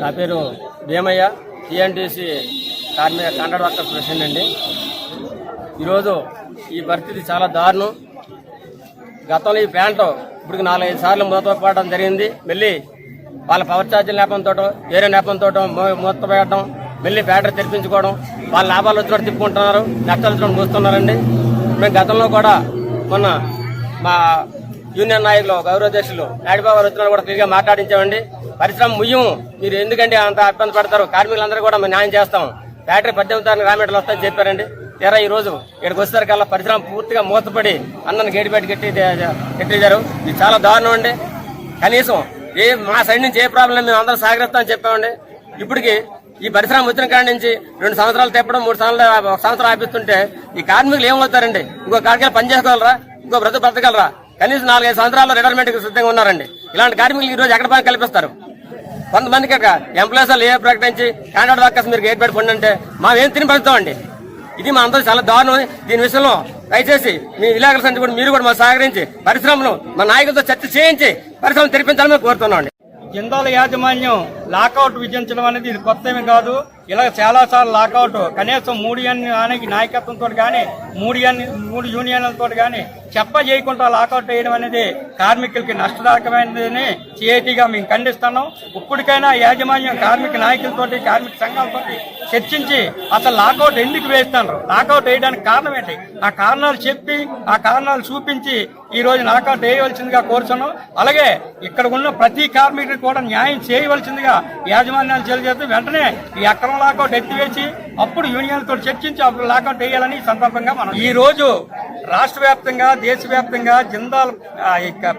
నా పేరు భీమయ్య టీఎన్టీసీ కార్మిక కాంట్రాక్ట్ వర్కర్స్ ప్రెసిడెంట్ అండి. ఈరోజు ఈ పరిస్థితి చాలా దారుణం. గతంలో ఈ ప్యాంటు ఇప్పటికి నాలుగైదు సార్లు మూతపడడం జరిగింది. మళ్ళీ వాళ్ళ పవర్ ఛార్జీల నేపంతో వేరే నేపంతో మూతపడడం మళ్ళీ ఫ్యాక్టరీ తెరిపించుకోవడం వాళ్ళ లాభాలు వచ్చినట్టు తిప్పుకుంటున్నారు నష్టాలు వచ్చినట్టు మూస్తున్నారండి. మేము గతంలో కూడా మొన్న మా యూనియన్ నాయకులు గౌరవాధ్యక్షులు నాయుడుబాబు గారు వచ్చిన కూడా క్లియర్గా మాట్లాడించామండి. పరిశ్రమ ముయ్యం. మీరు ఎందుకంటే అంత ఇబ్బంది పడతారు? కార్మికులందరూ కూడా మేము న్యాయం చేస్తాం. ఫ్యాక్టరీ పద్దెనిమిది తారీఖు రామేటలు వస్తాయని చెప్పారండి. తీరా ఈ రోజు ఇక్కడికి వచ్చేసరికల్లా పరిశ్రమ పూర్తిగా మూతపడి అన్నను గేటు కట్టి కట్టించారు. ఇది చాలా దారుణం అండి. కనీసం ఏ మా సైడ్ నుంచి ఏ ప్రాబ్లం మేము అందరం సాగరిస్తామని చెప్పామండి. ఇప్పటికి ఈ పరిశ్రమ వచ్చిన కాడి నుంచి రెండు సంవత్సరాలు తెప్పడం మూడు సంవత్సరాలు ఒక సంవత్సరం ఆపిస్తుంటే ఈ కార్మికులు ఏమవుతారండి? ఇంకో కాడికి పని చేసుకోగలరా ఇంకో బ్రతుకు బ్రతకగలరా? కనీసం నాలుగైదు సంవత్సరాలు రిటైర్మెంట్కి సిద్ధంగా ఉన్నారండి. ఇలాంటి కార్మికులు ఈ రోజు ఎక్కడ పని కల్పిస్తారు? కొంతమందికి ఎంప్లాయీస్ ఏ ప్రకటించి కాంట్రాక్ట్ వర్కర్స్ మీరు గేట్ పెట్టుకోండి అంటే మా ఏం తిని పెడతామండి ఇది మా అందరూ చాలా దారుణం. దీని విషయంలో దయచేసి మీ విలేకరుల సంఖ్య కూడా మీరు కూడా మా సహకరించి పరిశ్రమను మా నాయకులతో చర్చ చేయించి పరిశ్రమను తెరిపించాలని కోరుతున్నాం అండి జిందాల యాజమాన్యం లాకౌట్ విధించడం అనేది ఇది కొత్త కాదు. ఇలా చాలా సార్లు లాకౌట్. కనీసం మూడు యూనియన్ నాయకత్వంతో కానీ మూడు మూడు యూనియన్లతో కానీ చెప్ప చేయకుండా లాకౌట్ చేయడం అనేది కార్మికులకి నష్టదాయకమైనదని సిఐటిగా మేము ఖండిస్తున్నాం. ఇప్పటికైనా యాజమాన్యం కార్మిక నాయకులతోటి కార్మిక సంఘాలతోటి చర్చించి అసలు లాకౌట్ ఎందుకు వేస్తున్నారు లాకౌట్ వేయడానికి కారణం ఏంటి? ఆ కారణాలు చెప్పి ఆ కారణాలు చూపించి ఈ రోజు లాకౌట్ వేయవలసిందిగా కోరుతున్నాం. అలాగే ఇక్కడ ఉన్న ప్రతి కార్మికుడికి కూడా న్యాయం చేయవలసిందిగా యాజమాన్యాలు తెలియజేస్తూ వెంటనే ఈ అక్రమ లాకౌట్ ఎత్తివేసి అప్పుడు యూనియన్లతో చర్చించి అప్పుడు లాకౌట్ వేయాలని సందర్భంగా మనం ఈ రోజు రాష్ట్ర వ్యాప్తంగా దేశవ్యాప్తంగా జిందాల్ ఆ,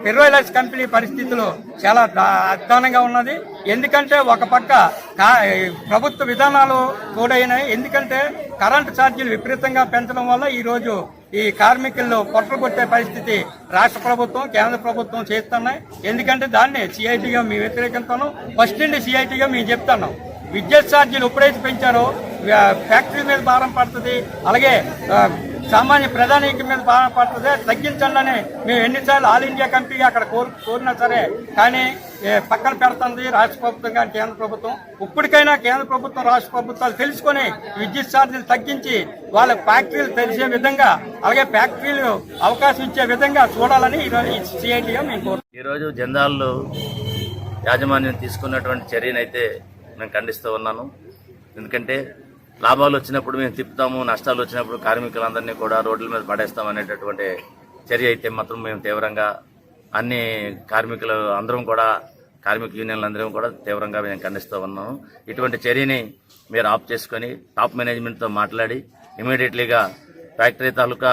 పెర్రోలైస్ కంపెనీ పరిస్థితులు చాలా దా- అధ్వానంగా ఉన్నది. ఎందుకంటే ఒక పక్క కా- ప్రభుత్వ విధానాలు తోడైనాయి. ఎందుకంటే కరెంటు ఛార్జీలు విపరీతంగా పెంచడం వల్ల ఈ రోజు ఈ కార్మికుల్లో పొట్టలు కొట్టే పరిస్థితి రాష్ట్ర ప్రభుత్వం కేంద్ర ప్రభుత్వం చేస్తున్నాయి. ఎందుకంటే దాన్ని సిఐటిగా మేము వ్యతిరేకిస్తాను ఫస్ట్ నుండి సిఐటిగా మేము చెప్తున్నాం. విద్యుత్ ఛార్జీలు ఎప్పుడైతే పెంచారో ఫ్యాక్టరీ మీద భారం పడుతుంది. అలాగే సామాన్య ప్రధానిక మీద భారం పడుతుంది. తగ్గించాలని మేము ఎన్నిసార్లు ఆల్ ఇండియా కంపెనీ అక్కడ కోరు కోరినా సరే కానీ పక్కన పెడుతుంది రాష్ట్ర ప్రభుత్వం కానీ కేంద్ర ప్రభుత్వం. ఇప్పటికైనా కేంద్ర ప్రభుత్వం రాష్ట్ర ప్రభుత్వాలు తెలుసుకొని విద్యుత్ ఛార్జీలు తగ్గించి వాళ్ళ ఫ్యాక్టరీలు తెలిసే విధంగా అలాగే ఫ్యాక్టరీలు అవకాశం ఇచ్చే విధంగా చూడాలని ఈరోజు సిఐటిగా మేము కోరు ఈరోజు జందాల్లో యాజమాన్యం తీసుకున్నటువంటి చర్యనైతే నేను ఖండిస్తూ ఉన్నాను. ఎందుకంటే లాభాలు వచ్చినప్పుడు మేము తిప్పుతాము నష్టాలు వచ్చినప్పుడు కార్మికులందరినీ కూడా రోడ్ల మీద పడేస్తాం అనేటటువంటి చర్య అయితే మాత్రం మేము తీవ్రంగా అన్ని కార్మికులు అందరం కూడా కార్మిక యూనియన్లు అందరం కూడా తీవ్రంగా మేము ఖండిస్తూ ఉన్నాము ఇటువంటి చర్యని మీరు ఆఫ్ చేసుకొని టాప్ మేనేజ్మెంట్తో మాట్లాడి ఇమీడియట్లీగా ఫ్యాక్టరీ తాలూకా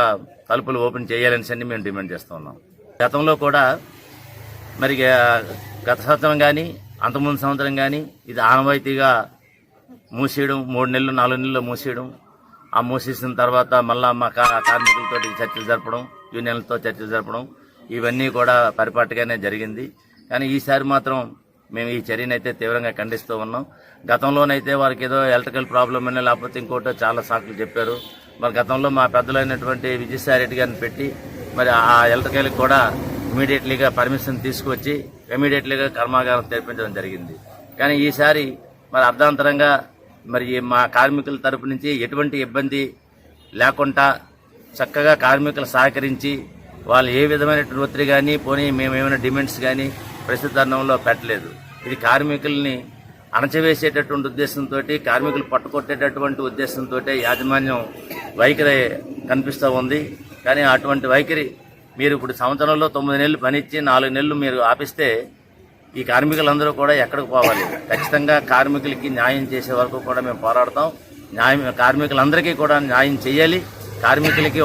తలుపులు ఓపెన్ చేయాలని సన్ని మేము డిమాండ్ చేస్తూ ఉన్నాం. గతంలో కూడా మరి గత సంవత్సరం కానీ అంతకుముందు సంవత్సరం కానీ ఇది ఆనవాయితీగా మూసేయడం మూడు నెలలు నాలుగు నెలలు మూసేయడం ఆ మూసేసిన తర్వాత మళ్ళా మా కా- కార్మికులతో చర్చలు జరపడం యూనియన్లతో చర్చలు జరపడం ఇవన్నీ కూడా పరిపాటుగానే జరిగింది. కానీ ఈసారి మాత్రం మేము ఈ చర్యనైతే తీవ్రంగా ఖండిస్తూ ఉన్నాం. గతంలోనైతే వారికి ఏదో ఎలక్ట్రికల్ ప్రాబ్లం అని లేకపోతే ఇంకోటో చాలా సాకులు చెప్పారు. మరి గతంలో మా పెద్దలైనటువంటి విజయసాయి రెడ్డి గారిని పెట్టి మరి ఆ ఎలక్ట్రికల్కి కూడా ఇమీడియట్లీగా పర్మిషన్ తీసుకొచ్చి ఇమీడియట్లీగా కర్మాగారం తెరిపించడం జరిగింది. కానీ ఈసారి మరి అర్ధాంతరంగా మరి మా కార్మికుల తరపు నుంచి ఎటువంటి ఇబ్బంది లేకుండా చక్కగా కార్మికులు సహకరించి వాళ్ళు ఏ విధమైన ఒత్తిడి కానీ పోనీ మేమేమైనా డిమాండ్స్ కానీ ప్రస్తుత తరుణంలో పెట్టలేదు. ఇది కార్మికుల్ని అణచివేసేటటువంటి ఉద్దేశంతో కార్మికులు పట్టుకొట్టేటటువంటి ఉద్దేశంతో యాజమాన్యం వైఖరి కనిపిస్తూ ఉంది. కానీ అటువంటి వైఖరి మీరు ఇప్పుడు సంవత్సరంలో తొమ్మిది నెలలు పనిచ్చి నాలుగు నెలలు మీరు ఆపిస్తే ఈ కార్మికులందరూ కూడా ఎక్కడికి పోవాలి? ఖచ్చితంగా కార్మికులకి న్యాయం చేసే వరకు కూడా మేము పోరాడతాం. న్యాయం కార్మికులందరికీ కూడా న్యాయం చేయాలి. కార్మికులకి